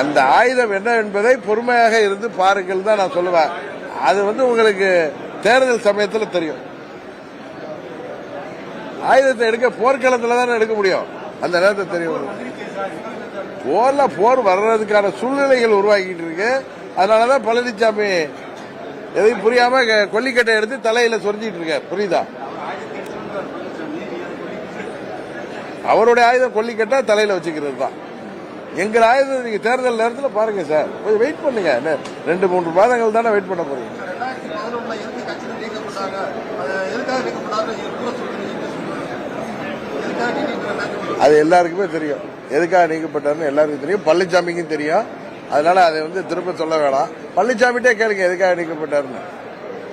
அந்த ஆயுதம் என்ன என்பதை பொறுமையாக இருந்து பாருங்கள் தான் நான் சொல்லுவேன். அது வந்து உங்களுக்கு தேர்தல் சமயத்தில் தெரியும். ஆயுதத்தை எடுக்க போர்க்களத்தில் தானே எடுக்க முடியும். அந்த நேரத்தை தெரியும் போர்ல போர் வர்றதுக்கான சூழ்நிலைகள் உருவாக்கிட்டு இருக்கு. அதனாலதான் பழனிசாமி எதையும் புரியாம கொல்லிக்கட்டை எடுத்து தலையில சொரிஞ்சிட்டு இருக்க புரியுதா? அவருடைய ஆயுதம் கொல்லிக்கட்டை தலையில வச்சுக்கிறது தான் எங்க ஆயுதம் நீங்க தேர்தல் நேரத்தில் பாருங்க சார். கொஞ்சம் வெயிட் பண்ணுங்க. ரெண்டு மூன்று மாதங்கள் தானே வெயிட் பண்ண போறீங்க. அது எல்லாருக்குமே தெரியும். எதுக்காக நீக்கப்பட்டாருன்னு எல்லாருக்கும் தெரியும். பழனிசாமிக்கும் தெரியும். அதனால அதை வந்து திரும்ப சொல்ல வேணாம். பழனிசாமிட்டே கேளுங்க எதுக்காக நீக்கப்பட்டாருன்னு.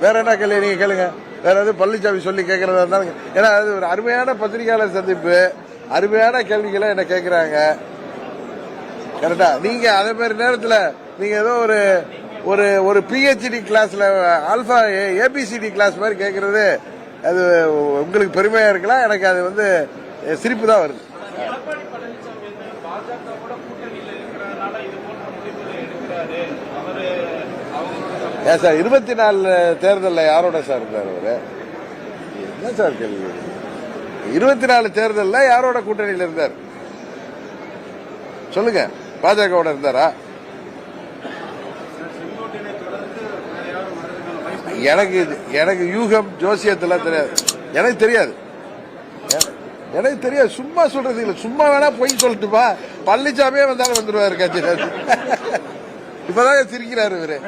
வேற என்ன கேள்வி? நீங்க கேளுங்க. வேற எதுவும் பழனிசாமி சொல்லி கேட்கறதா இருந்தாலும் ஏன்னா அது ஒரு அருமையான பத்திரிகையாளர் சந்திப்பு. அருமையான கேள்விகளை என்ன கேட்குறாங்க கரெக்டா நீங்க அதே மாதிரி நேரத்தில் நீங்க ஏதோ ஒரு ஒரு ஒரு பிஹெச்டி கிளாஸ்ல ஆல்பா ஏபிசிடி கிளாஸ் மாதிரி கேட்கறது அது உங்களுக்கு பெருமையா இருக்கலாம் எனக்கு அது வந்து சிரிப்பு தான் வருது. ஏன் சார் இருபத்தி நாலு தேர்தலில் யாரோட சார் இருந்தார் அவர்? என்ன சார் கேள்வி? இருபத்தி நாலு தேர்தலில் யாரோட கூட்டணியில் இருந்தார்? சொல்லுங்க. பாஜகவோட இருந்தாரா? எனக்கு இது- எனக்கு யூகம் ஜோசியத்தெல்லாம் தெரியாது. எனக்கு தெரியாது. எனக்கு தெரியாது. சும்மா சொல்றது இல்ல. சும்மா வேணா பொய் சொல்லிட்டுப்பா பழனிசாமியே வந்தாலும் வந்துருவாரு கட்சி இப்பதான் சிரிக்கிறாரு இவரு.